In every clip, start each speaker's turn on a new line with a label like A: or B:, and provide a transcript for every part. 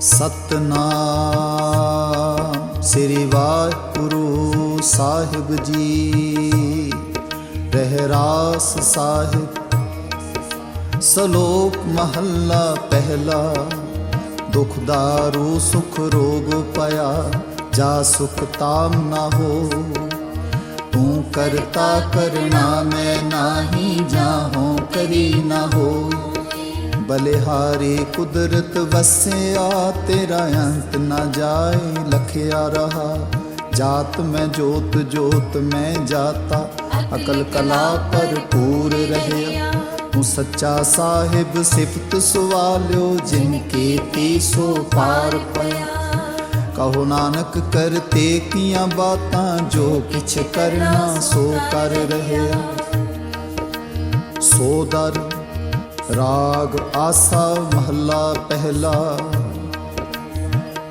A: ਸਤਨਾਮ ਸ੍ਰੀ ਵਾਹਿਗੁਰੂ ਸਾਹਿਬ ਜੀ। ਰਹਿਰਾਸ ਸਾਹਿਬ। ਸਲੋਕ ਮਹੱਲਾ ਪਹਿਲਾ। ਦੁਖ ਦਾਰੂ, ਸੁਖ ਰੋਗ ਪਿਆ ਜਾ ਸੁਖ ਤਾਮ ਨਾ ਹੋ। ਤੂੰ ਕਰਤਾ ਕਰਨਾ ਮੈਂ ਨਾਹੀ ਜਾਹੋਂ ਕਰੀ ਨਾ ਹੋ। ਬਲਿਹਾਰੀ ਕੁਦਰਤ ਵਸਿਆ, ਤੇਰਾ ਅੰਤ ਨਾ ਜਾਏ, ਲਖਿਆ ਰਹਾ। ਜਾਤ ਮੈਂ, ਜੋਤ ਜੋਤ ਮੈਂ ਜਾਤਾ। ਅਕਲ ਕਲਾ ਭਰਪੂਰ ਰਹਿਆ। ਤੂੰ ਸੱਚਾ ਸਾਹਿਬ, ਸਿਫਤ ਸਵਾਲਿਓ, ਜਿਨ ਕੀਤੀ ਸੋ ਪਾਰ ਪਿਆ ਕਹੋ ਨਾਨਕ, ਕਰਤੇ ਕੀਆਂ ਬਾਤਾਂ, ਜੋ ਕਿਛ ਕਰਨਾ, ਸੋ ਕਰ ਰਹਿਆ। ਸੋ ਦਰ ਰਾਗ ਆਸਾ ਮਹੱਲਾ ਪਹਿਲਾ,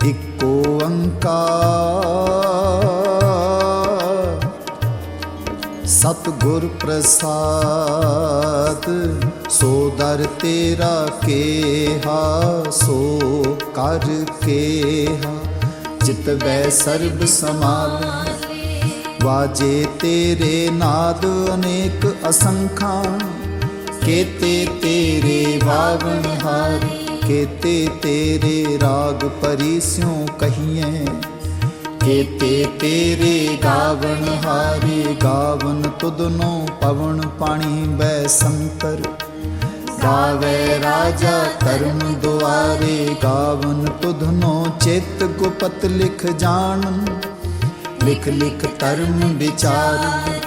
A: ਇੱਕੋ ਓੰਕਾਰ ਸਤਿਗੁਰ ਪ੍ਰਸਾਦ, ਸੋ ਦਰ ਤੇਰਾ ਕੇਹਾ, ਸੋ ਕਰ ਕੇਹਾ। ਚਿਤ ਬੈ ਸਰਬ ਸਮਾਵੇ ਵਾਜੇ ਤੇਰੇ ਨਾਦ ਅਨੇਕ ਅਸੰਖਾਂ। ਕੇਤੇ ਤੇਰੇ ਵਾਵਣ ਹਾਰ, ਕੇਤੇ ਤੇਰੇ ਰਾਗ ਪਰਿਸਿਉ ਕਹੀਏ ਕੇਤੇ ਤੇਰੇ ਗਾਵਣ ਹਾਰੇ, ਗਾਵਨ ਤੁਧਨੋ ਪਵਨ ਪਾਣੀ ਬੈ ਸੰਤਰ। ਗਾਵੇ ਰਾਜਾ ਧਰਮ ਦੁਆਰੇ, ਗਾਵਨ ਤੁਧਨੋ ਚਿਤ ਗੁਪਤ ਲਿਖ ਜਾਣ ਲਿਖ ਲਿਖ ਧਰਮ ਵਿਚਾਰ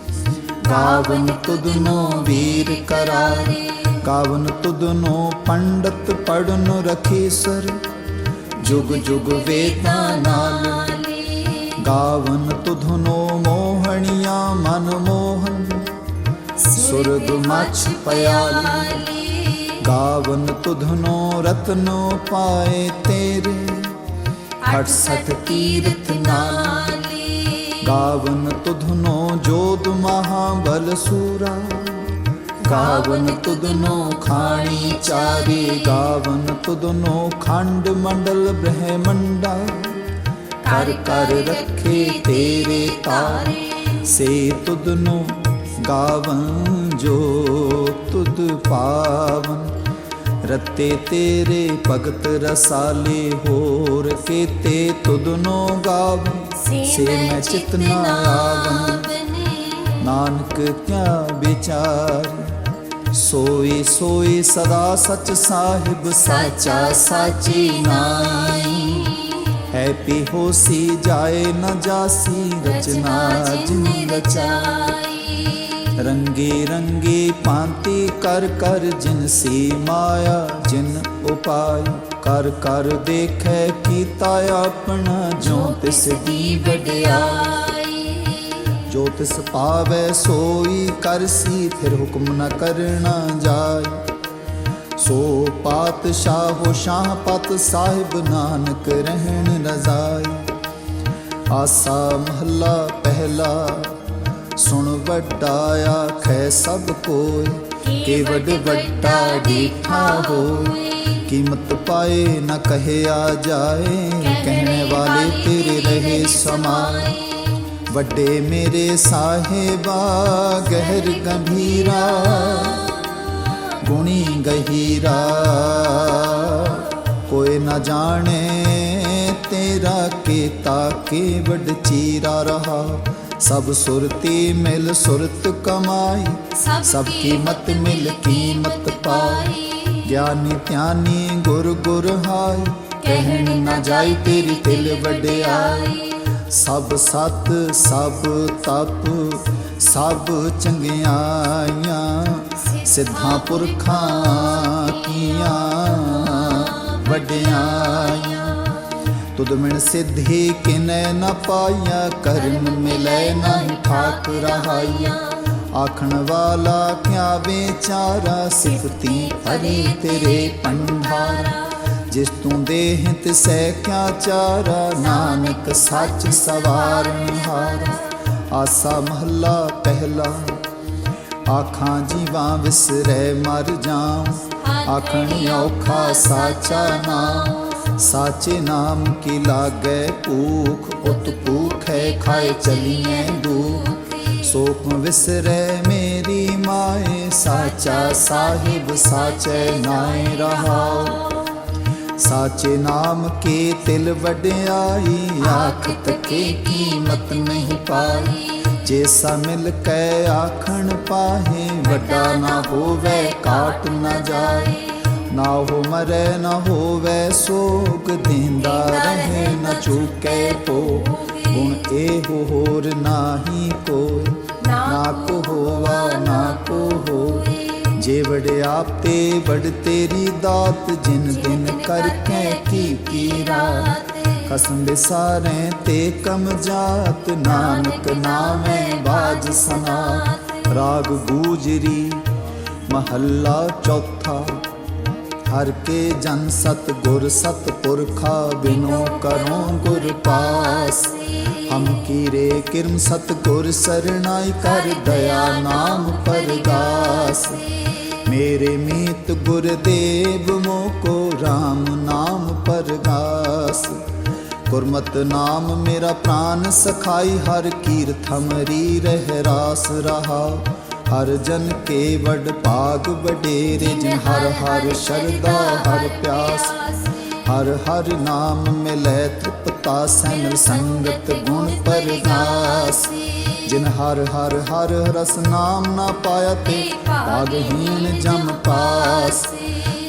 A: ਗਾਵਨ ਤੁਧਨੋ ਵੀਰ ਕਰਾਰੇ। ਗਾਵਨ ਤੁਧਨੋ ਪੰਡਤ ਪੜਨ ਰਖੀਸਰ ਜੁਗ ਜੁਗ ਵੇਦਾਂ ਨਾਲ। ਗਾਵਨ ਤੁਧਨੋ ਮੋਹਣੀਆਂ ਮਨ ਮੋਹਨ। ਸੁਰਗ ਮਛ ਪਿਆਲੀ। ਗਾਵਨ ਤੁਧਨੋ ਰਤਨੋ ਪਾਏ ਤੇਰੇ। ਹਟ ਸਤ ਤੀਰਥ ਨਾਲ। ਗਾਵਨ ਤੁਧਨੋ ਜੋਦ ਮਹਾਬਲ ਸੂਰਾ। ਗਾਵਨ ਤੁਧਨੋ ਖਾਣੀ ਚਾਰੇ। ਗਾਵਨ ਤੁਧਨੋ ਖੰਡ ਮੰਡਲ ਬ੍ਰਹਮੰਡਾ। ਕਰ ਕਰ ਰੱਖੇ ਤੇਰੇ ਤਾਰੇ। ਸੇ ਤੁਧਨੋ ਗਾਵਨ ਜੋ ਤੁਧ ਪਾਵਨ। ਰਤੇ ਤੇਰੇ ਭਗਤ ਰਸਾਲੇ ਹੋਰ। ਕੀਤੇ ਤੁਧਨੋ ਗਾਵਨ। ਸੇ ਮੈਂ ਚਿਤ ਨਾ ਆਵਨ ਨਾਨਕ ਕਿਆ ਵਿਚਾਰ। ਸੋਈ ਸੋਈ ਸਦਾ ਸਚ ਸਾਹਿਬ ਸਾਚਾ ਸਾਚੀ ਨਾਈ ਹੈ ਪੀ ਹੋਸੀ ਜਾਏ ਨ ਜਾਸੀ ਰਚਨਾ ਜਿਨ ਰਚਾਈ। ਰੰਗੇ ਰੰਗੇ ਪਾਂਤੀ ਕਰ ਕਰ ਜਿਨ ਸੀ ਮਾਇਆ ਜਿਨ ਉਪਾਈ। ਕਰ ਕਰ ਦੇਖੈ ਕੀਤਾ ਆਪਣਾ ਜੋ ਤਿਸ ਦੀ ਵਡਿਆਈ। ਜੋ ਤਿਸ ਪਾਵੈ ਸੋਈ ਕਰਸੀ ਫਿਰ ਹੁਕਮ ਨਾ ਕਰਨਾ ਜਾਏ ਸੋ ਪਾਤਸ਼ਾਹੋ ਸ਼ਾਹ ਪਤ ਸਾਹਿਬ ਨਾਨਕ ਰਹਿਣ ਰਜ਼ਾਈ ਆਸਾ ਮਹੱਲਾ ਪਹਿਲਾ ਸੁਣ ਵੱਡਾ ਆਖੈ ਸਭ ਕੋਈ ਕੇਵਡ ਵੱਡ ਵੱਡਾ ਡੀਠਾ ਹੋਏ ਕੀਮਤ ਪਾਏ ਨਾ ਕਹਿਆ ਜਾਏ। ਕਹਿਣੇ ਵਾਲੇ ਤੇਰੇ ਰਹੇ ਸਮਾਏ। ਵੱਡੇ ਮੇਰੇ ਸਾਹਿਬਾ, ਗਹਿਰ ਗੰਭੀਰਾ, ਗੁਣੀ ਗਹੀਰਾ। ਕੋਈ ਨਾ ਜਾਣੇ ਤੇਰਾ ਕੀਤਾ ਕੇਵਡ ਚੀਰਾ ਰਹਾ। ਸਭ ਸੁਰਤੀ ਮਿਲ ਸੁਰਤ ਕਮਾਈ ਸਭ ਕੀਮਤ ਮਿਲ ਕੀਮਤ ਪਾਈ। ਗਿਆਨੀ ਧਿਆਨੀ ਗੁਰ ਗੁਰ ਹਾਈ ਕਹਿਣ ਨਾ ਜਾਈ ਤੇਰੀ ਦਿਲ ਵਡਿਆਈ। ਸਭ ਸਤ ਸਭ ਤਪ ਸਭ ਚੰਗਿਆਈਆਂ ਸਿੱਧਾਂ ਪੁਰਖਾਂ ਕੀਆਂ ਵਡਿਆਈਆਂ ਤੁਧ ਮਿਣ ਸਿੱਧੀ ਕਿਨੈ ਨ ਪਾਈਆ ਕਰਨ ਮਿਲੈ ਨਹੀਂ ਠਾਕ ਰਹਾਈਆ। ਆਖਣ ਵਾਲਾ ਕਿਆ ਵਿਚਾਰਾ ਸਿਫਤੀ ਹਰੀ ਤੇਰੇ ਪੰਡਾਰਾ। ਜਿਸ ਤੂੰ ਦੇਹ ਤਿਸੈ ਕਿਆ ਚਾਰਾ ਨਾਨਕ ਸੱਚ ਸਵਾਰਨ ਹਾਰਾ ਆਸਾ ਮਹੱਲਾ ਪਹਿਲਾ ਆਖਾਂ ਜੀਵਾਂ ਵਿਸਰੈ ਮਰ ਜਾਮ ਆਖਣ ਔਖਾ ਸਾਚਾ ਨਾਮ। ਸਾਚੇ ਨਾਮ ਕੀ ਲਾਗੈ ਭੂਖ, ਉਤ ਭੂਖੈ ਖਾਏ ਚਲੀਐ ਦੁਖ। ਸੋਖ ਵਿਸਰੈ ਮੇਰੀ ਮਾਏ, ਸਾਚਾ ਸਾਹਿਬ ਸਾਚੈ ਨਾਏ ਰਹਾਉ ਸਾਚੇ ਨਾਮ ਕੀ ਤਿਲ ਵਡਿਆਈ ਆਖ ਤਕੇ ਕੀਮਤ ਨਹੀਂ ਪਾਈ। ਜੇਸਾ ਮਿਲ ਕੈ ਆਖਣ ਪਾਹੇ, ਵੱਡਾ ਨਾ ਹੋਵੇ, ਕਾਟ ਨਾ ਜਾਏ ਨਾ ਹੋ ਮਰੈ, ਨਾ ਹੋਵੇ ਸੋਗ, ਦਿੰਦਾ ਰਹੇ, ਨਾ ਚੁਕੇ ਪੋ ਗੁਣ ਇਹੋ ਹੋਰ ਨਾਹੀ ਕੋਈ, ਨਾ ਕੋ ਹੋਵਾ, ਨਾ ਕੋ ਹੋਏ ਜੇ ਵੜਿਆ ਤੇ ਵੜ ਤੇਰੀ ਦਾਤ, ਜਿਨ ਦਿਨ ਕਰਕੇ ਕੀ ਕੀ ਰਾਤ। ਕਸਮ ਵਿਸਾਰੇ ਤੇ ਕਮ ਜਾਤ, ਨਾਨਕ ਨਾਮੇ ਬਾਜ ਸਨਾਤ ਰਾਗ ਗੂਜਰੀ, ਮਹੱਲਾ ਚੌਥਾ। ਹਰ ਕੇ ਜਨ ਸਤ ਗੁਰ ਸਤ ਪੁਰਖਾ ਬਿਨੋ ਕਰੋ ਗੁਰ ਪਾਸ। ਹਮ ਕੀਰੇ ਕਿਰਮ ਸਤ ਗੁਰ ਸਰਣਾਈ ਕਰ ਦਇਆ ਨਾਮ ਪਰਗਾਸ ਮੇਰੇ ਮੀਤ ਗੁਰਦੇਵ ਮੋਕੋ RAM ਨਾਮ ਪਰਗਾਸ। ਗੁਰਮਤ ਨਾਮ ਮੇਰਾ ਪ੍ਰਾਨ ਸਖਾਈ ਹਰ ਕੀਰਤ ਹਮਰੀ ਰਹਿ ਰਾਸ ਰਹਾ। ਹਰ ਜਨ ਕੇ ਵਡ ਭਾਗ ਵਡੇਰੇ ਜਿਨ ਹਰ ਹਰ ਸ਼ਰਦਾ ਹਰ ਪਿਆਸ। ਹਰ ਹਰ ਨਾਮ ਮਿਲੈ ਤ੍ਰਿਪਤਾ ਸੈਨ ਸੰਗਤ ਗੁਣ ਪਰਗਾਸ। ਜਿਨ ਹਰ ਹਰ ਹਰ ਰਸ ਨਾਮ ਨਾ ਪਾਇਆ ਤੇ ਭਾਗਹੀਨ ਜਮ ਪਾਸ।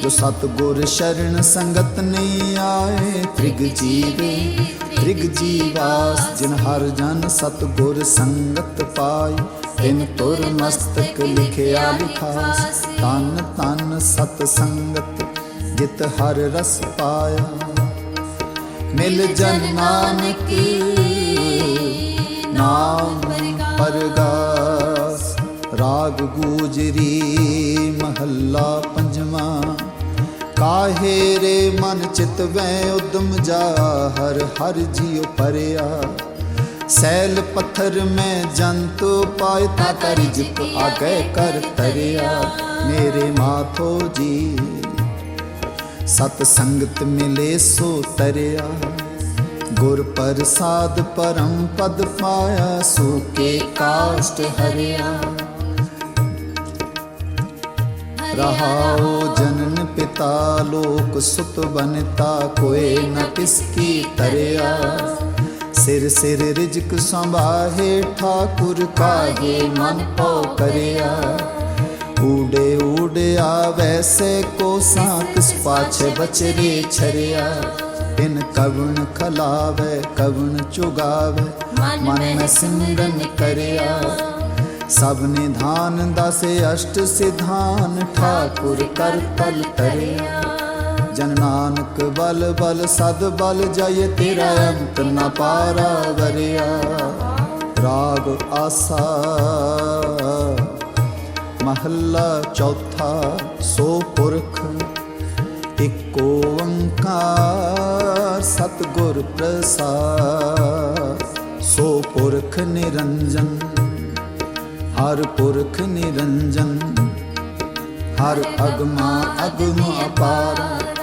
A: ਜੋ ਸਤ ਗੁਰ ਸ਼ਰਨ ਸੰਗਤ ਨੇ ਆਏ ਤ੍ਰਿਗ ਜੀਵੇ ਤ੍ਰਿਗ ਜੀਵਾਸ। ਜਿਨ ਹਰ ਜਨ ਸਤ ਗੁਰ ਸੰਗਤ ਪਾਈ ਤਿਨ ਤੁਰ ਮਸਤਕ ਲਿਖਿਆ ਲਿਖਾਸ। ਤਨ ਤਨ ਸਤ ਸੰਗਤ, ਜਿਤ ਹਰ ਰਸ ਪਾਇਆ। ਮਿਲ ਜਨ ਨਾਨਕ ਨਾਮ ਪਰਗਾਸ ਰਾਗ ਗੂਜਰੀ ਮਹੱਲਾ ਪੰਜਵਾਂ। ਕਾਹੇ ਰੇ ਮਨ ਚਿਤ ਵੈ ਉਦਮ ਜਾ, ਹਰ ਹਰ ਜੀਉ ਪਰਿਆ। ਸੈਲ ਪੱਥਰ ਮੈਂ ਜੰਤੂ ਪਾਇ ਤਾ ਕਰ ਜਿਤ ਆਗੇ ਕਰ ਤਰਿਆ। ਮੇਰੇ ਮਾਥੋ ਜੀ, ਸਤ ਸੰਗਤ ਮਿਲੇ ਸੋ ਤਰਿਆ। ਗੁਰ ਪ੍ਰਸਾਦ ਪਰਮ ਪਦ ਪਾਇਆ ਸੂਕੇ ਕਾਸ਼ਟ ਹਰਿਆ। ਰਹਾਓ ਜਨਨ ਪਿਤਾ, ਲੋਕ ਸੁਤ ਬਨਤਾ ਕੋਏ ਨ ਕਿਸ ਤਰਿਆ। ਸਿਰ ਸਿਰ ਰਿਜਕ ਸੰਭਾਹੇ, ਠਾਕੁਰ ਕਾਹੇ ਮਨ ਪਉ ਕਰਿਆ। ਊੜੇ ਊੜਿਆ ਵੈਸੇ ਕੋ ਸਾਂ ਪਾਛੇ ਬਚਰੇ ਛਰਿਆ। ਇਨ ਕਵਣ ਖਲਾਵੇ, ਕਵਣ ਚੁਗਾਵੇ, ਮਨ ਮੈਂ ਸਿੰਦਨ ਕਰਿਆ। ਸਭ ਨਿਧਾਨ, ਦਸ ਅਸ਼ਟ ਸਿਧਾਨ, ਠਾਕੁਰ ਕਰ ਤਲ ਕਰਿਆ ਜਨ ਨਾਨਕ ਬਲ ਬਲ ਸਦ ਬਲ ਜय ਤੇਰਾ ਅੰਤ ਨ ਪਾਰਾ ਵਰਿਆ। ਰਾਗ ਆਸਾ। ਮਹੱਲਾ ਚੌਥਾ, ਸੋ ਪੁਰਖ ਇਕ ਓੰਕਾਰ, ਸਤਿਗੁਰ ਪ੍ਰਸਾਦ। ਸੋ ਪੁਰਖ ਨਿਰੰਜਨ, ਹਰ ਪੁਰਖ ਨਿਰੰਜਨ, ਹਰ ਅਗਮਾ ਅਗਮ ਅਪਾਰ।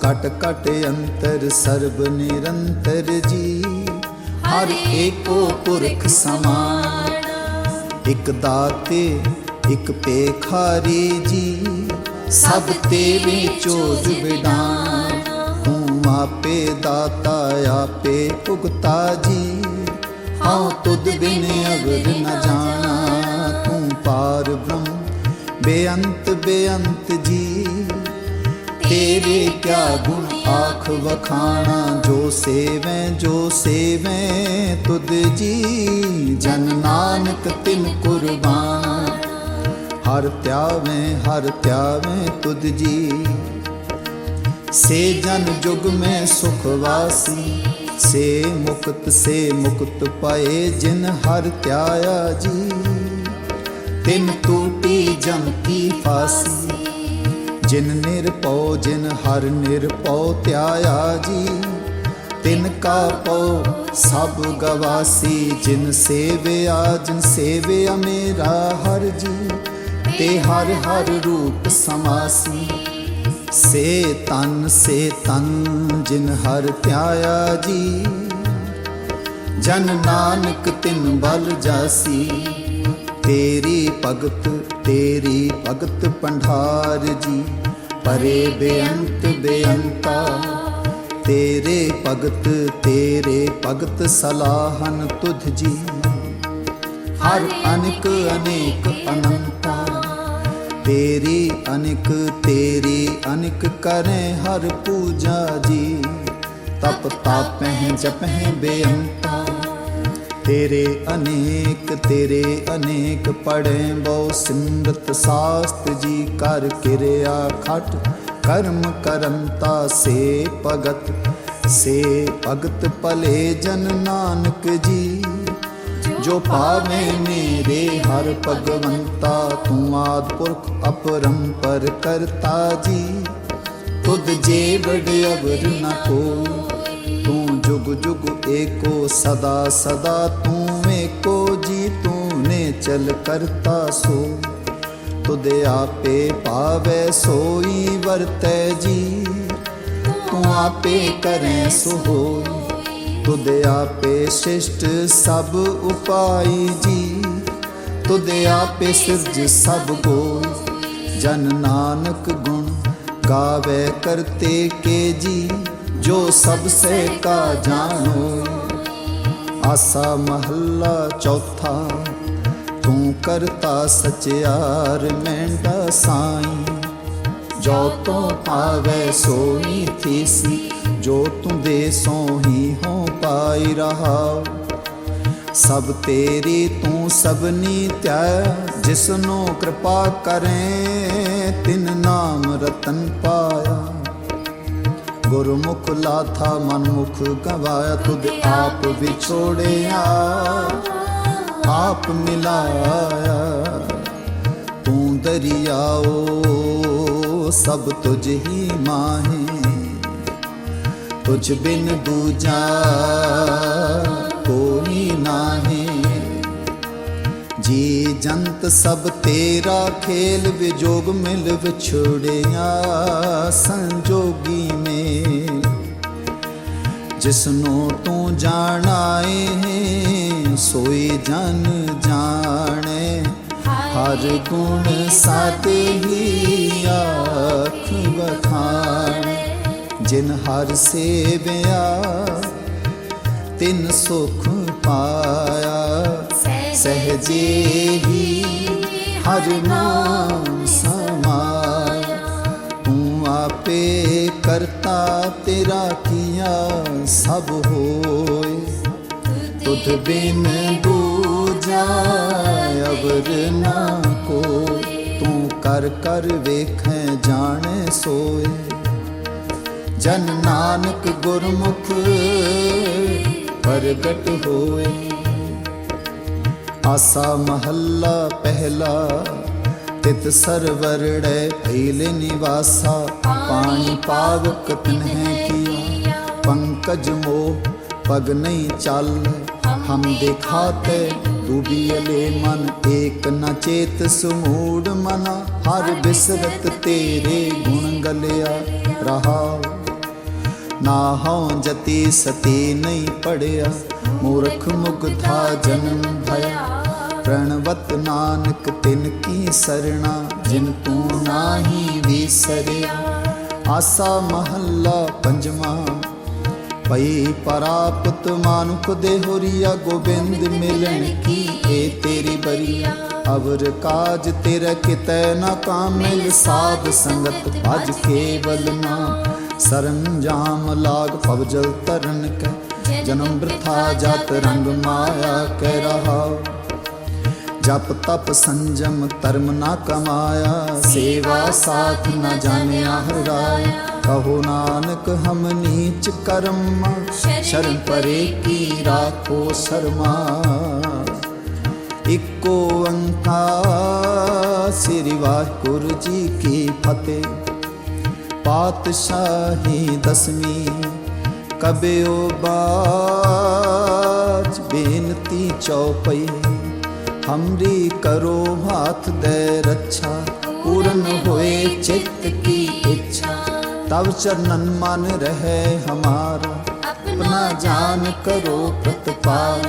A: ਤੂੰ ਕਟ ਕਟ ਅੰਤਰ ਸਰਬ ਨਿਰੰਤਰ ਜੀ। ਹਰ ਏਕੋ ਪੁਰਖ ਸਮਾਨ। ਇਕ ਦਾਤੇ ਇਕ ਪੇਖਾਰੀ ਜੀ। ਸਭ ਤੇਰੇ ਚੋਜ ਵਿਡਾਨ ਤੂੰ ਆਪੇ ਦਾਤਾ ਆਪੇ ਭੁਗਤਾ ਜੀ। ਹਉ ਤੁਧ ਬਿਨ ਅਵਰ ਨ ਜਾਣਾ ਤੂੰ ਪਾਰ ਬ੍ਰਹਮ ਬੇਅੰਤ ਬੇਅੰਤ ਜੀ। ਤੇਰੇ ਕਿਆ ਗੁਣ ਆਖ ਵਖਾਣਾ, ਜੋ ਸੇਵੈ ਜੋ ਸੇਵੈ, ਤੁਧ ਜੀ, ਜਨ ਨਾਨਕ ਤਿਨ ਕੁਰਬਾਨ। ਹਰ ਧਿਆਵੇਂ ਹਰ ਧਿਆਵੇਂ ਤੁਧ ਜੀ। ਸੇ ਜਨ ਜੁਗ ਮੈਂ ਸੁਖ ਵਾਸੀ, ਸੇ ਮੁਕਤ ਸੇ ਮੁਕਤ ਪਾਏ ਜਿਨ ਹਰ ਧਿਆਇਆ ਜੀ। ਤਿਨ ਟੂਟੀ ਜਮ ਕੀ ਫਾਸੀ ਜਿਨ ਨਿਰਪਉ ਜਿਨ ਹਰ ਨਿਰਪਉ ਧਿਆਇਆ ਜੀ। ਤਿਨ ਕਾ ਪਉ, ਸਭ ਗਵਾਸੀ, ਜਿਨ ਸੇਵਿਆ ਜਿਨ ਸੇਵਿਆ ਮੇਰਾ ਹਰ ਜੀ। ਤੇ ਹਰ ਹਰ ਰੂਪ ਸਮਾਸੀ, ਸੇ ਤਨ ਸੇ ਤਨ, ਜਿਨ ਹਰ ਧਿਆਇਆ ਜੀ। ਜਨ ਨਾਨਕ ਤਿਨ ਬਲ ਜਾਸੀ ਤੇਰੀ ਭਗਤ ਤੇਰੀ ਭਗਤ ਪੰਢਾਰ ਜੀ। ਪਰੇ ਬੇਅੰਤ ਬੇਅੰਤਾ, ਤੇਰੇ ਭਗਤ ਤੇਰੇ ਭਗਤ ਸਲਾਹਨ ਤੁਧ ਜੀ। ਹਰ ਅਨੇਕ ਅਨੇਕ ਅਨੰਤਾ, ਤੇਰੀ ਅਨੇਕ ਤੇਰੀ ਅਨੇਕ ਕਰੇ ਹਰ ਪੂਜਾ ਜੀ। ਤਪ ਤਾਪਹਿ ਜਪਹਿ ਬੇਅੰਤਾ ਤੇਰੇ ਅਨੇਕ ਤੇਰੇ ਅਨੇਕ ਪੜੈ ਬਹੁ ਸਿਮਰਤ ਸਾਸਤ ਜੀ ਕਰ ਕਿਰਿਆ ਖਟ। ਕਰਮ ਕਰਮਤਾ ਸੇ ਭਗਤ ਸੇ ਭਗਤ ਭਲੇ ਜਨ ਨਾਨਕ ਜੀ। ਜੋ ਪਾਵੇ ਮੇਰੇ ਹਰ ਭਗਵੰਤਾ, ਤੂੰ ਆਦ ਪੁਰਖ ਅਪਰੰਪਰ ਕਰਤਾ ਜੀ। ਤੁਧ ਜੇ ਵਡ ਅਵਰ ਨ ਕੋ ਤੂੰ ਜੁਗ ਜੁਗ ਏਕੋ ਸਦਾ ਸਦਾ ਤੂੰ ਏਕੋ ਜੀ ਤੂੰ ਨੇ ਚਲ ਕਰਤਾ ਸੋ ਤੁਧ ਆਪੇ ਪਾਵੇ ਸੋਈ ਵਰਤੈ ਜੀ ਤੂੰ ਆਪੇ ਕਰੈ ਸੋ ਹੋਈ ਤੁਧ ਆਪੇ ਸਿਸ਼ਟ ਸਭ ਉਪਾਈ ਜੀ ਤੁਧ ਆਪੇ ਸਿਰਜ ਸਭ ਕੋਈ ਜਨ ਨਾਨਕ ਗੁਣ ਗਾਵੇ ਕਰਤੇ ਕੇ ਜੀ ਜੋ ਸਭ ਸੇ ਕਾ ਜਾਣੋ। ਆਸਾ ਮਹੱਲਾ ਚੌਥਾ, ਤੂੰ ਕਰਤਾ ਸਚਿਆਰ ਮੈਂਡਾ ਸਾਈਂ। ਜੋ ਤੂੰ ਪਾਵੇ ਸੋਈ ਥੀਸੀ, ਜੋ ਤੂੰ ਦੇ ਸੋਹੀ ਹੋ ਪਾਈ ਸਭ ਤੇਰੀ ਤੂੰ ਸਭਨੀ ਧਿਆ ਜਿਸਨੂੰ ਕਿਰਪਾ ਕਰੇ, ਤਿਨ ਨਾਮ ਰਤਨ ਪਾਇਆ। ਗੁਰਮੁਖ ਲਾਥਾ ਮਨਮੁਖ ਗਵਾਇਆ ਤੁਧ ਆਪ ਵਿਛੋੜਿਆ। ਆਪ ਮਿਲਾਇਆ ਤੂੰ ਦਰਿਆਓ, ਸਭ ਤੁਝ ਹੀ ਮਾਹੇ। ਤੁਝ ਬਿਨ ਦੂਜਾ ਕੋਈ ਨਾਹੀ। ਜੀ ਜੰਤ ਸਭ ਤੇਰਾ ਖੇਲ ਵਿਜੋਗ ਮਿਲ ਵਿਛੜਿਆ, ਸੰਜੋਗੀ ਮੇ ਜਿਸਨੂੰ ਤੂੰ ਜਾਣਾਏ ਸੋਈ ਜਨ ਜਾਣੇ। ਹਰ ਗੁਣ ਸਾਤੇ ਹੀ ਆਖ ਵਖਾਣ। ਜਿਨ ਹਰ ਸੇਵਿਆ, ਤਿਨ ਸੁਖ ਪਾਇਆ। ਸਹਜੇ ਹੀ ਹਰ ਨਾਮ ਸਮਾਇਆ। ਤੂੰ ਆਪੇ ਕਰਤਾ ਤੇਰਾ ਕੀਆ ਸਭ ਹੋਏ। ਤੁਧ ਬਿਨ ਦੂਜਾ ਅਵਰ ਨਾ ਕੋ ਤੂੰ ਕਰ ਕਰ ਵੇਖੈ ਜਾਣੈ ਸੋਏ। ਜਨ ਨਾਨਕ ਗੁਰਮੁਖ ਪ੍ਰਗਟ ਹੋਏ। ਆਸਾ ਮਹੱਲਾ ਪਹਿਲਾ ਤਿਤ ਸਰਵਰੜੈ ਭੈਲੇ ਨਿਵਾਸਾ। ਪਾਣੀ ਪਾਵਕ ਤਨਹਿ ਕੀਆ। ਪੰਕਜ ਮੋਹ ਪਗ ਨਹੀਂ ਚੱਲ ਹਮ ਦਿਖਾਤੇ ਡੂਬੀਲੇ ਮਨ ਏਕ ਨ ਚੇਤ ਸਮੂੜ ਮਨ। ਹਰ ਬਿਸਰਤ ਤੇਰੇ ਗੁਣ ਗਲਿਆ ਰਹਾ। ਨਾ ਹਉ ਜਤੀ ਸਤੀ ਨਹੀਂ ਪੜਿਆ। ਮੂਰਖ ਮੁਗਧਾ ਜਨਮ ਭਇਆ। ਪ੍ਰਣਵਤ ਨਾਨਕ ਤਿਨ ਕੀ ਸਰਣਾ, ਜਿਨ ਤੂੰ ਨਾਹੀ ਵਿਸਰਿਆ। ਆਸਾ ਮਹੱਲਾ ਪੰਜਵਾਂ। ਪਈ ਪਰਾਪਤ ਮਾਨੁਖ ਦੇ ਹੋਰੀਆ ਗੋਬਿੰਦ ਮਿਲਣ ਕੀ ਏ ਤੇਰੀ ਬਰੀਆ। ਅਵਰ ਕਾਜ ਤੇਰਾ ਕਿਤੈ ਨਾ ਕਾਮਿਲ, ਸਾਧ ਸੰਗਤ ਭਜ ਕੇਵਲ ਨਾਮ ਸਰੰਜਾਮ ਲਾਗ ਪਵਜਲ ਤਰਨ ਕੈ। ਜਨਮ ਬ੍ਰਥਾ ਜਤ ਰੰਗ ਮਾਇਆ ਕਹਿ ਰਹਾ। ਜਪ ਤਪ ਸੰਜਮ ਧਰਮ ਨਾ ਕਮਾਇਆ। ਸੇਵਾ ਸਾਥ ਨਾ ਜਾਣਿਆ ਹਰਾਇਆ ਕਹੋ ਨਾਨਕ, ਹਮ ਨੀਚ ਕਰਮ। ਸ਼ਰਨ ਪਰੇ ਕੀ ਰਾਖੋ ਸ਼ਰਮਾ। ਇਕੋ ਓੰਕਾਰ ਸ੍ਰੀ ਵਾਹਿਗੁਰੂ ਜੀ ਕੀ ਫਤਿਹ। ਪਾਤਸ਼ਾਹੀ ਦਸਵੀਂ। ਕਬਿਓ ਬਾਜ ਬੇਨਤੀ ਚਉਪਈ ਹਮਰੀ ਕਰੋ ਹਾਥ ਦੇ ਰੱਛਾ ਪੂਰਨ ਹੋਏ ਚਿੱਤ ਕੀ ਇੱਛਾ ਤਬ ਚਰਨਨ ਮਨ ਰਹੇ ਹਮਾਰਾ अपना जान करो प्रतपाल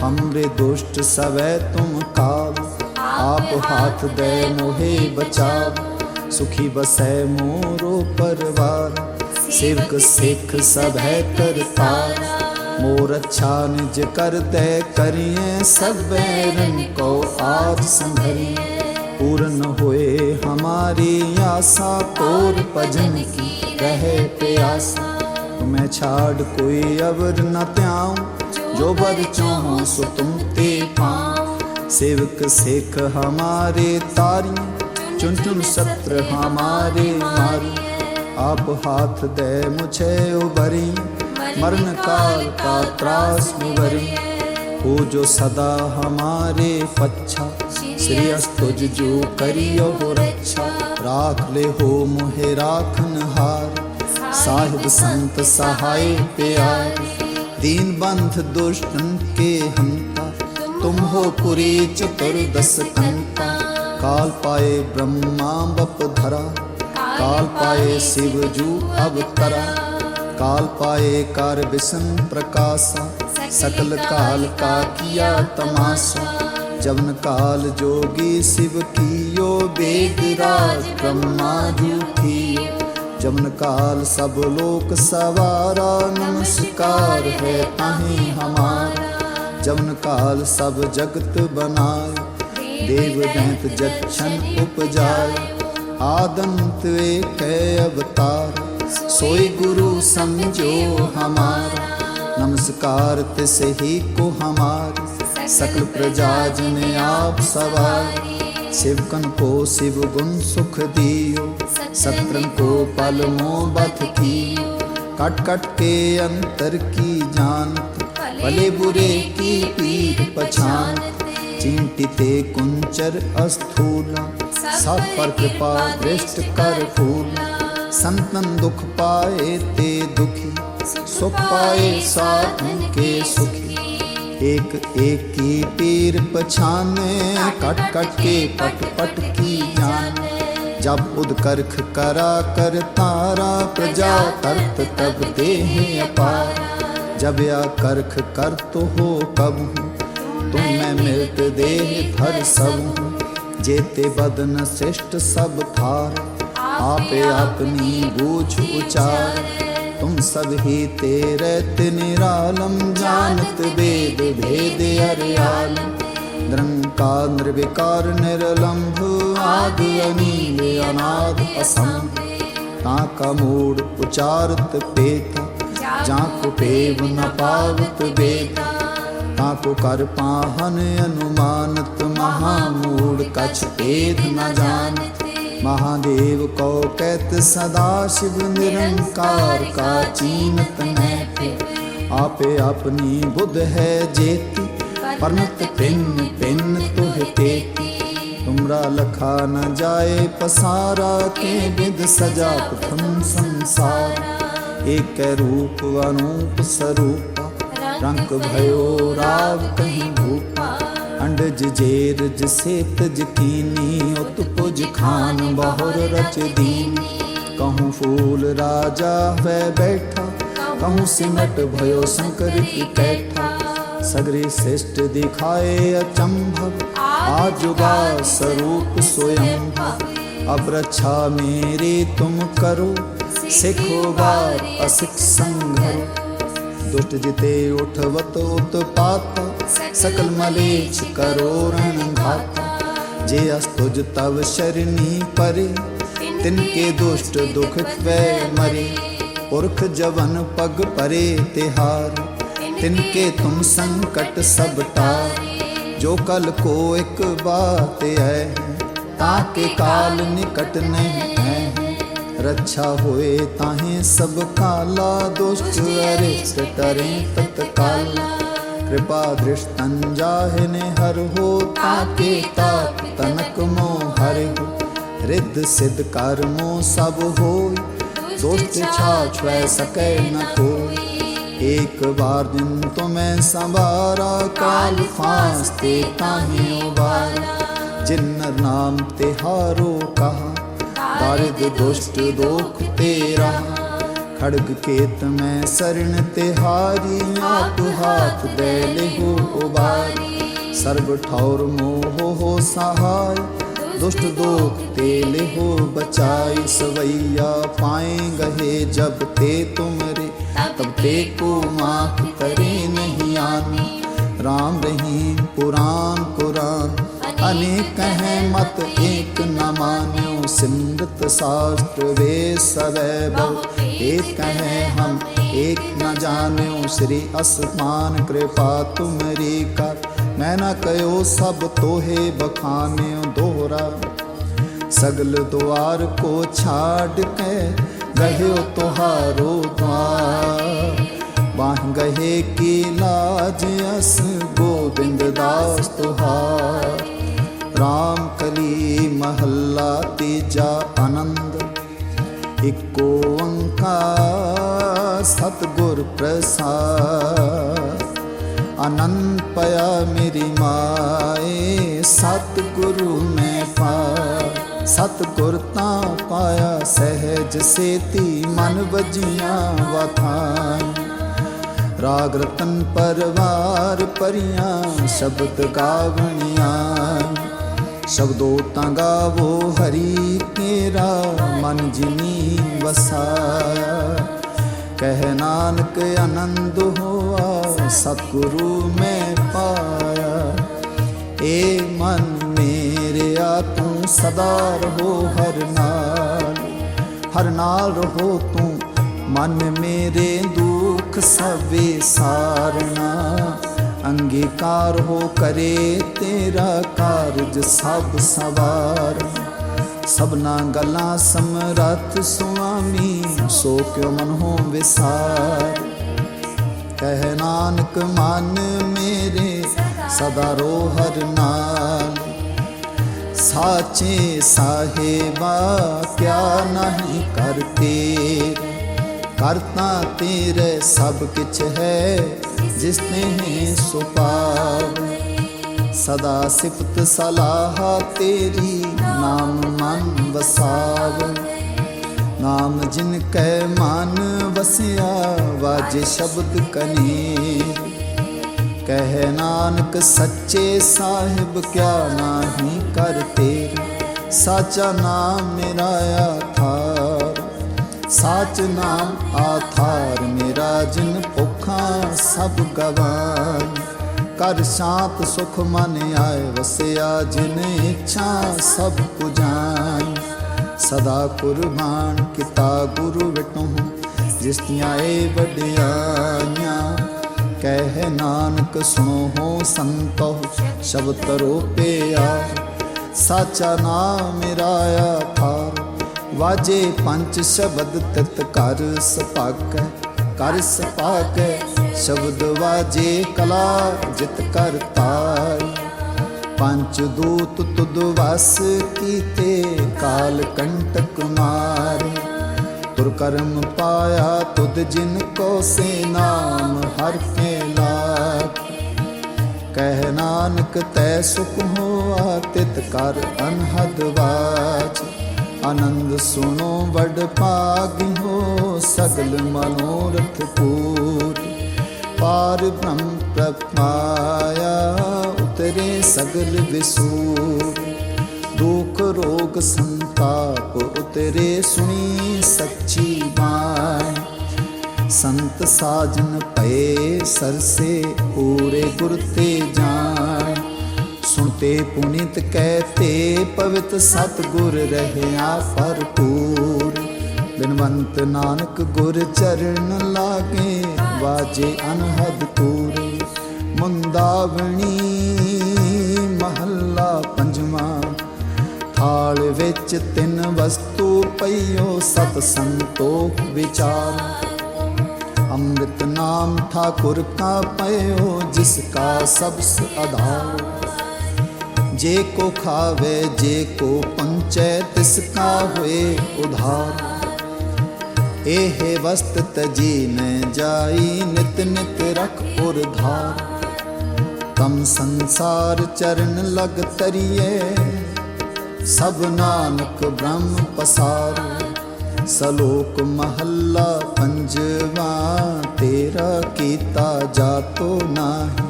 A: हमरे दुष्ट सवै तुम काल आप हाथ दे मोहे बचाव सुखी बसै मोरो परवार सेवक सिख सब है करतार मोर अच्छा निज कर दे करिए सब बैरन को आज संभरिए पूर्ण होए हमारी आशा तोर भजन की रहे प्यासा तुम्हें छाड़ कोई अवर न त्याऊं जो बर चाहो सो तुम ते पाऊं सेवक सिख हमारे तारी चुन चुन सत्र हमारे मारी आप हाथ दे मुझे उबरी मरण काल का त्रास निवरी हो जो सदा हमारे पच्छा श्री अस्तुज जो करियो हो रक्षा राख ले हो मोहे राखन हार साहिब संत सहाय प्यार दीन बंध दुष्टन के हंता तुम हो पुरी चतुर्दश कंता काल पाए ब्रह्मा बप धरा ਕਾਲ ਪਾਏ ਸਿਵ ਜੂ ਅਵਤਰਾ, ਕਾਲ ਪਾਏ ਕਰ ਬਿਸਨ ਪ੍ਰਕਾਸ਼ਾ ਸਕਲ ਕਾਲ ਕਾ ਕੀਆ ਤਮਾਸਾ, ਜਵਨ ਕਾਲ ਜੋਗੀ ਸਿਵ ਕੀਓ ਬੇਦ ਰਾਜ ਬ੍ਰਹਮਾ ਜੂਠੀ ਜਮਨ ਕਾਲ ਸਭ ਲੋਕ ਸਵਾਰਾ, ਨਮਸਕਾਰ ਹੈ ਤਾਹੀ ਹਮਾਰਾ। ਜਮਨ ਕਾਲ ਸਭ ਜਗਤ ਬਨਾਏ ਦੇਵ ਦੈਂਤ ਜਛਨ ਉਪਜਾਏ उपजाए आदंत एक अवतार सोई गुरु समझो हमारा नमस्कार तिस ही को हमार सकल प्रजा जन आप सवार शिवकन को शिव गुण सुख दियो सत्रन को पल मोबत कियो कट कट के अंतर की जानत भले बुरे की पीठ पछानत चिंटी ते कुंचर अस्थूला। सब पर कृपा दृष्ट कर फूला। संतन दुख पाए ते दुखी। सुख पाए साधन के सुखी। एक एक की पीर पछाने। कट कट के पट पट की जान। जब उद करख करा कर तारा, प्रजा तरत तब देह अपार जब या करख कर तो हो कब हूँ। तुम मैं मिलत देह धर सब हूँ जेते बदन श्रेष्ठ सब थार आपे अपनी बूझ उचार तुम सब ही तेरे निरालम जानत वेद भेद अरियालम निरंकार निर्विकार निर्लंभ आदि अनील अनाद असंभ ताका मूड उचारत पेता जाको पेव न पावत बेता ताको कर पाहन अनुमानत महामूड कछ भेद न जानत महादेव को कहत सदा शिव निरंकार का चीनत न फिर आपे अपनी बुध है जेती परमत पिन पिन तुह तेती तुमरा लखा न जाए पसारा के विद सजा प्रथम संसार एक रूप अनूप स्वरूपा रंग भयो राव कहीं भूपा। अंडज जेर जसे तज कीनी उत पुज खान बहुर रच दीनी। कहूँ फूल राजा वै बैठा, कहूँ सिमट भयो शंकर की कैठा सगरी श्रेष्ठ दिखाए अचंभव आजुगा स्वरूप स्वयं अब रक्षा मेरी तुम करो, सिखो बार असिख संघरो ਦੁਸ਼ਟ ਜਿਤੇ ਉਠਵਤ ਉਤਪਾਤ ਸਕਲ ਮਲੇਛ ਕਰੋ ਰਣ ਘਾਤ ਜੇ ਅਸ ਤੁਜ ਤਵ ਸ਼ਰਨੀ ਪਰੇ, ਤਿਨ ਕੇ ਦੁਸ਼ਟ ਦੁਖ ਵੈ ਮਰੇ। ਪੁਰਖ ਜਵਨ ਪਗ ਪਰੇ ਤਿਹਾਰ, ਤਿਨ ਕੇ ਤੁਮ ਸੰਕਟ ਸਭ ਟਾਰ। ਜੋ ਕਲ ਕੋ ਇੱਕ ਬਾਤ ਹੈ, ਤਾਂ ਕੇ ਨਿਕਟ ਨਹੀਂ ਹੈ। ਰੱਛਾ ਹੋਏ ਤਾਹੇ ਸਭ ਕਾਲਾ ਦੁਸ਼ਟ ਅਰਿਸ਼ਟ ਟਰੇ ਤਤਕਾਲਾ ਕਿਰਪਾ ਦ੍ਰਿਸ਼ਟੰ ਜਾਹੇ ਨੇ ਹਰ ਹੋ ਤਾਕੇ ਤਾਪ ਤਨਕ ਮੋ ਹਰਿ ਰਿੱਧ ਸਿੱਧ ਕਰਮੋ ਸਭ ਹੋਈ। ਦੁਸ਼ਟ ਛਾ ਛੁਐ ਸਕੈ ਨ ਕੋਈ। ਇੱਕ ਵਾਰ ਦਿਨ ਤੁਮੈ ਸੰਭਾਰਾ ਕਾਲ ਫਾਸਤੇ ਤਾਹੇ ਉਬਾਰਾ। ਜਿਨ ਨਾਮ ਤੇ ਹਾਰੋ ਕਹਾ ਕਾਰਜ ਦੁਸ਼ਟ ਦੋਖ ਤੇਰਾ। ਖੜਗ ਕੇਤ ਮੈਂ ਸਰਣ ਤੇ ਹਾਰੀ, ਆਪ ਹਾਥ ਦੇ ਲਿਹੁ ਉਬਾਰੀ। ਸਰਬ ਠੌਰ ਮੋਹ ਹੋ ਸਹਾਈ, ਦੁਸ਼ਟ ਦੋਖ ਤੇ ਲਿਹੁ ਬਚਾਈ। ਸਵਈਆ ਪਾਏ ਗਏ ਜਬ ਤੇ ਤੁਮਰੇ, ਤਬ ਤੇ ਕੋ ਮਾਫ ਕਰੇ ਨਹੀਂ ਆਨੀ। राम रहीम पुराण कुरान। अनेक हैं मत एक न मान्यो सिमृत शास्त्र वे सवैभव। एक हैं हम एक न जान्यो, श्री असमान कृपा तुम तुमरी कर। मैं न कयो सब तोहे बखान्यो दोहरा। सगल द्वार को छाड़ के गहे तोहारो द्वार। ਗਹੇ ਕੀ ਲਾਜ ਅਸ ਗੋਬਿੰਦ ਦਾਸ ਤੁਹਾਰ। RAM ਕਲੀ ਮਹੱਲਾ ਤੀਜਾ ਆਨੰਦ, ਇਕ ਓੰਕਾਰ ਸਤਗੁਰ ਪ੍ਰਸਾਦ। ਅਨੰਤ ਪਿਆ ਮੇਰੀ ਮਾਏ, ਸਤਗੁਰੂ ਮੈਂ ਪਾਇਆ। ਸਤਗੁਰ ਤਾਂ ਪਾਇਆ ਸਹਿਜ ਸੇਤੀ, ਮਨ ਵਜੀਆਂ ਵਥਾਂ ਰਾਗ ਰਤਨ ਪਰਵਾਰ ਪਰੀਆਂ ਸ਼ਬਦ ਗਾਵਣੀਆਂ ਸ਼ਬਦੋ ਤਾਂ ਗਾਵੋ ਹਰੀ ਤੇਰਾ ਮਨ ਜਿਨੀ ਵਸਾਇਆ ਕਹਿ ਨਾਨਕ ਆਨੰਦ ਹੋਆ ਸਤਿਗੁਰੂ ਮੈਂ ਪਾਇਆ ਏ ਮਨ ਮੇਰਿਆ ਤੂੰ ਸਦਾ ਰਹੋ ਹਰ ਨਾਲ ਹਰ ਨਾਲ ਰਹੋ ਤੂੰ ਮਨ ਮੇਰੇ ਦੂ ਦੁੱਖ ਸਭੇ ਸਾਰਣਾ ਅੰਗੀਕਾਰ ਹੋ ਕਰੇ ਤੇਰਾ ਕਾਰਜ ਸਭ ਸਵਾਰ ਸਭਨਾ ਗੱਲਾਂ ਸਮਰਤ ਸੁਆਮੀ, ਸੋ ਕਿਉ ਮਨ ਹੋ ਵਿਸਾਰ? ਕਹਿ ਨਾਨਕ, ਮਨ ਮੇਰੇ, ਸਦਾ ਰੋ ਹਰ ਨਾਲ। ਸਾਚੇ ਸਾਹਿਬਾ, ਕਿਆ ਨਹੀਂ ਕਰਤੇ? ਕਰਤਾ ਤੇਰੇ ਸਭ ਕਿਛ ਹੈ, ਜਿਸ ਨੇ ਸੁਪਾਵ ਸਦਾ ਸਿਫਤ ਸਲਾਹ ਤੇਰੀ ਨਾਮ ਮਨ ਵਸਾਵ। ਨਾਮ ਜਿਨ ਕੈ ਮਨ ਵਸਿਆ, ਵਾਜੇ ਸ਼ਬਦ ਕਨੀਰ। ਕਹਿ ਨਾਨਕ ਸੱਚੇ ਸਾਹਿਬ, ਕਿਆ ਨਾਹੀ ਕਰਤੇ ਸਾਚਾ ਨਾਮ ਮੇਰਾ ਆਥਾਰ ਸਾਚ ਨਾਮ ਆਥਾਰ ਮੇਰਾ ਜਿਨ ਭੁੱਖਾਂ ਸਭ ਗਵਾਨ। ਕਰ ਸ਼ਾਂਤ ਸੁਖ ਮਨ ਆਏ, ਵਸਿਆ ਜਿਨ ਇੱਛਾ ਸਭ ਪੁਜਾਨ ਸਦਾ ਕੁਰਬਾਨ ਕੀਤਾ ਗੁਰੂ ਵਿਟੋ, ਜਿਸ ਦੀਆਂ ਏ ਵਡਿਆਈਆਂ। ਕਹਿ ਨਾਨਕ ਸੁਣੋ ਹੋ ਸੰਤੋ, ਸ਼ਬਦ ਰੋਪਿਆ। ਸਾਚਾ ਨਾਮ ਮੇਰਾ ਆਥਾਰ ਵਾਜੇ ਪੰਜ ਸ਼ਬਦ ਤਿਤ ਕਰ ਸਪਾਕੈ ਕਰ ਸਪਾਕੈ, ਸ਼ਬਦ ਵਾਜੇ ਕਲਾ ਜਿਤ ਕਰ ਤਾਰ ਪੰਜ ਦੂਤ ਤੁਦ ਵਸ ਕੀਤੇ ਕਾਲ ਕੰਟਕ ਮਾਰੇ। ਤੁਰ ਕਰਮ ਪਾਇਆ ਤੁਧ ਜਿਨ ਕੋ ਸੇ ਨਾਮ ਹਰ ਕੇ ਲਾਗ। ਕਹਿ ਨਾਨਕ ਤੈ ਸੁਖ ਹੋਆ ਤਿਤ ਕਰ ਅਨਹਦ ਵਾਚ ਆਨੰਦ ਸੁਣੋ, ਵਡ ਭਾਗੀ ਹੋ, ਸਗਲ ਮਨੋਰਥ ਪੂਰੀ। ਪਾਰ ਬ੍ਰਹਮ ਪ੍ਰਪਾਇਆ ਉਤਰੇ ਸਗਲ ਵਿਸੂਰ। ਦੁਖ ਰੋਗ ਸੰਤਾਪ ਉਤਰੇ, ਸੁਣੀ ਸੱਚੀ ਬਾਣੀ। ਸੰਤ ਸਾਜਨ ਪਏ, ਸਰਸੇ ਪੂਰੇ ਗੁਰ ਤੇ ਜਾਣ। ਸੁਣਤੇ ਪੁਨੀਤ ਕਹਤੇ ਪਵਿੱਤ ਸਤ ਗੁਰ ਰਹਿਆ ਭਰਪੂਰ। ਬਿਨਵੰਤ ਨਾਨਕ ਗੁਰ ਚਰਨ ਲਾਗੇ, ਵਾਜੇ ਅਨਹਦ ਪੂਰੇ। ਮੁੰਦਾਵਣੀ ਮਹੱਲਾ ਪੰਜਵਾਂ। ਥਾਲ ਵਿੱਚ ਤਿੰਨ ਵਸਤੂ ਪਈਓ, ਸਤ ਸੰਤੋਖ ਵਿਚਾਰ। ਅੰਮ੍ਰਿਤ ਨਾਮ ਠਾਕੁਰ ਕਾ ਪਇਓ, ਜਿਸ ਕਾ ਸਬਸ ਆਧਾਰ। ਜੇ ਕੋ ਖਾਵੇ, ਜੇ ਕੋ ਪੰਚੈ, ਤਿਸ ਕਾ ਹੋਏ ਉਧਾਰ। ਇਹ ਵਸਤ ਤਜੀ ਨ ਜਾਈ, ਨਿਤ ਨਿਤ ਰਖ ਪੁਰ ਧਾਰ। ਤਮ ਸੰਸਾਰ ਚਰਨ ਲਗ ਤਰੀਏ ਸਭ ਨਾਨਕ ਬ੍ਰਹਮ ਪਸਾਰ। ਸਲੋਕ ਮਹੱਲਾ ਪੰਜਵਾ, ਤੇਰਾ ਕੀਤਾ ਜਾਤੋ ਨਾਹੀ।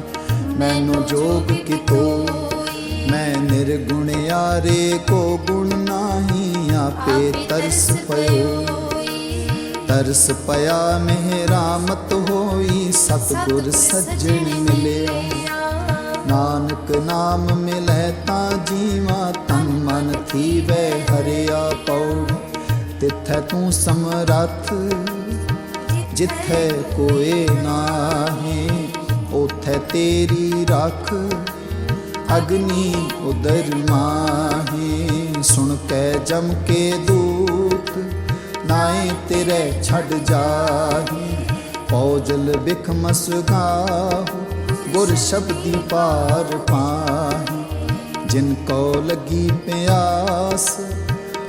A: ਮੈਨੂੰ ਜੋਗ ਕਿਤੋ ਮੈਂ ਨਿਰਗੁਣਿਆਰੇ ਕੋ ਗੁਣ ਨਾਹੀ ਆਪੇ ਤਰਸ ਪਇਓ ਤਰਸ ਪਿਆ ਮਿਹਰਾਮਤ ਹੋਈ ਸਤਿਗੁਰ ਸੱਜਣ ਮਿਲਿਆ। ਨਾਨਕ ਨਾਮ ਮਿਲੈ ਤਾਂ ਜੀਵਾ ਤਨ ਮਨ ਥੀਵੈ ਹਰਿਆ ਪਉ। ਤਿੱਥੈ ਤੂੰ ਸਮਰੱਥ ਜਿੱਥੈ ਕੋਏ ਨਾਹੀ ਉਥੈ ਤੇਰੀ ਰੱਖ। ਅਗਨੀ ਉਦਰ ਮਾਹੀ, ਸੁਣ ਕੇ ਜਮ ਕੇ ਦੂਤ, ਨਾਏ ਤੇਰੇ ਛੱਡ ਜਾਹੀ। ਪੌਜਲ ਬਿਖ ਮਸਗਾਹੂ, ਗੁਰ ਸ਼ਬਦੀ ਪਾਰ ਪਾਹੀ। ਜਿਨ ਕੋ ਲਗੀ ਪਿਆਸ,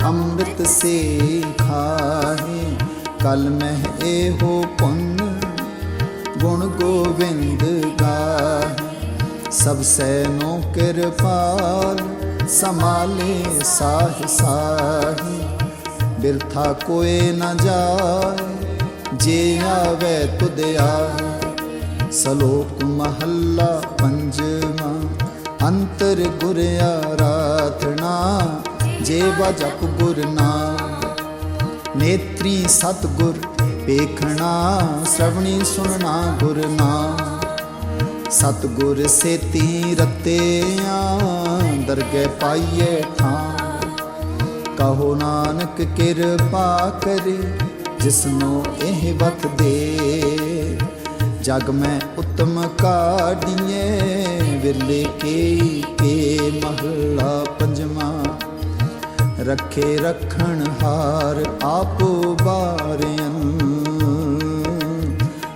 A: ਅੰਮ੍ਰਿਤ ਸੇ ਖਾਹੀ। ਕਲ ਮਹਿ ਇਹੋ ਪੁੰਨ, ਗੁਣ ਗੋਬਿੰਦ ਗਾਹੀ। ਸਭ ਸੈਨੋ ਕਿਰਪਾਲ ਸਮਾਲੇ ਸਾਹ ਸਾਹੀ। ਬਿਰਥਾ ਕੋਏ ਨ ਜਾਏ, ਜੇ ਆਵੇ ਤੁਧ ਆਏ ਸਲੋਕ ਮਹੱਲਾ ਪੰਜਵਾਂ, ਅੰਤਰ ਗੁਰ ਆਰਾਧਨਾ, ਜੇ ਵਜਪ ਗੁਰ ਨਾਮ। ਨੇਤਰੀ ਸਤ ਗੁਰ ਵੇਖਣਾ, ਸ਼ਰਵਣੀ ਸੁਣਨਾ ਗੁਰ ਨਾਮ। ਸਤਗੁਰ ਸੇਤੀ ਰਤਿਆਂ ਦਰਗਹਿ ਪਾਈਏ ਥਾਂ। ਕਹੋ ਨਾਨਕ ਕਿਰਪਾ ਕਰੇ, ਜਿਸਨੂੰ ਇਹ ਵਤ ਦੇ। ਜਗ ਮੈਂ ਉਤਮ ਕਾਢੀਏ ਵਿਰਲੇ ਕੇ ਕੇ ਮਹਲਾ ਪੰਜਵਾਂ। ਰੱਖੇ ਰੱਖਣ ਹਾਰ ਆਪੋ ਬਾਰਿਆਂ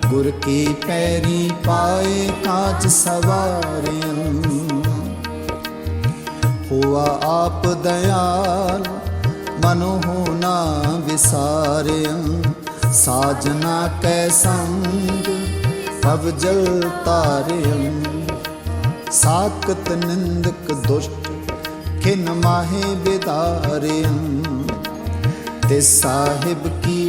A: ਗੁਰ ਕੀ ਪੈਰੀ ਪਾਏ ਕਾਚ ਸਵਾਰਿਆਂ ਹੋਆ ਆਪ ਦਇਆਲ, ਮਨੋ ਨਾ। ਵਿਸਾਰਿਆਂ ਸਾਜਨਾ ਕੈ ਸੰਗ ਭਵ ਜਲ ਤਾਰਿਆਂ ਸਾਕਤ ਨਿੰਦਕ ਦੁਸ਼ਟ, ਖਿਨ ਮਾਹੇ ਬਿਦਾਰਿਆਂ ਤੇ ਸਾਹਿਬ ਕੀ